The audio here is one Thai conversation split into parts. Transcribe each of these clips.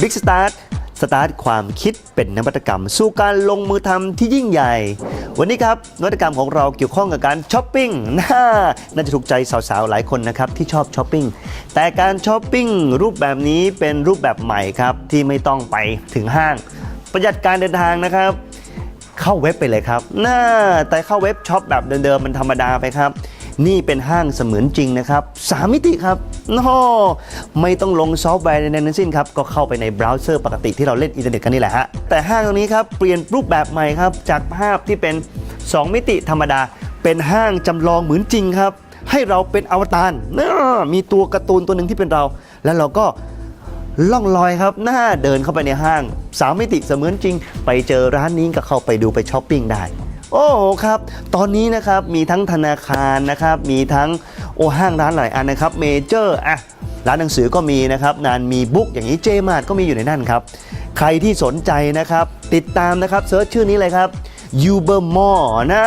Big Start สตาร์ทความคิดเป็นนวัตกรรม สู่การลงมือทำที่ยิ่งใหญ่ วันนี้ครับนวัตกรรมของเราเกี่ยวข้องกับการช้อปปิ้งน่าน่าจะถูกใจสาวๆ หลายคนนะครับที่ชอบช้อปปิ้งแต่การช้อปปิ้งรูปแบบนี้เป็นรูปแบบใหม่ครับที่ไม่ต้องไปถึงห้าง ประหยัดการเดินทางนะครับ เข้าเว็บไปเลยครับน่าแต่เข้าเว็บช็อปแบบเดิมๆมันธรรมดาไปครับ นี่เป็นห้างเสมือนจริงนะครับสามมิติครับนอไม่ต้องลงซอฟต์แวร์ใดๆทั้งสิ้นครับ ก็เข้าไปในเบราว์เซอร์ปกติที่เราเล่นอินเทอร์เน็ตกันนี่แหละฮะ แต่ห้างตรงนี้ครับ เปลี่ยนรูปแบบใหม่ครับ จากภาพที่เป็น 2 มิติธรรมดา เป็นห้างจำลองเหมือนจริงครับ ให้เราเป็นอวตารน่ามีตัวการ์ตูนตัวหนึ่งที่เป็นเรา แล้วเราก็ล่องลอยครับ หน้าเดินเข้าไปในห้าง สามมิติเสมือนจริง ไปเจอร้านนี้ก็เข้าไปดูไปช้อปปิ้งได้ โอ้โหครับตอนนี้นะครับมีทั้งธนาคารนะครับมีทั้งโอห้างร้านหลายอันนะครับเมเจอร์อะร้านหนังสือก็มีนะครับนานมีบุ๊กอย่างนี้เจมาร์ก็มีอยู่ในนั่นครับ ใครที่สนใจนะครับ ติดตามนะครับเซิร์ชชื่อนี้เลยครับยูเบอร์มอนะ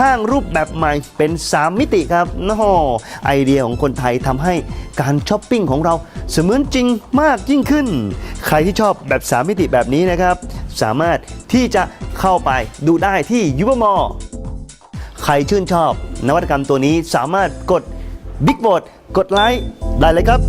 ห้างรูปแบบใหม่เป็น 3 มิติครับโอ้โหไอเดียของคนไทยทำให้การช้อปปิ้งของเราเสมือนจริงมากยิ่งขึ้น ใครที่ชอบแบบ 3 มิติแบบนี้นะครับ สามารถที่จะ เข้าไปดูได้ที่ยูเบอร์มอใครชื่นชอบ นวัตกรรมตัวนี้สามารถกดบิ๊กโ t ดกดไลค์ได้เลยครับ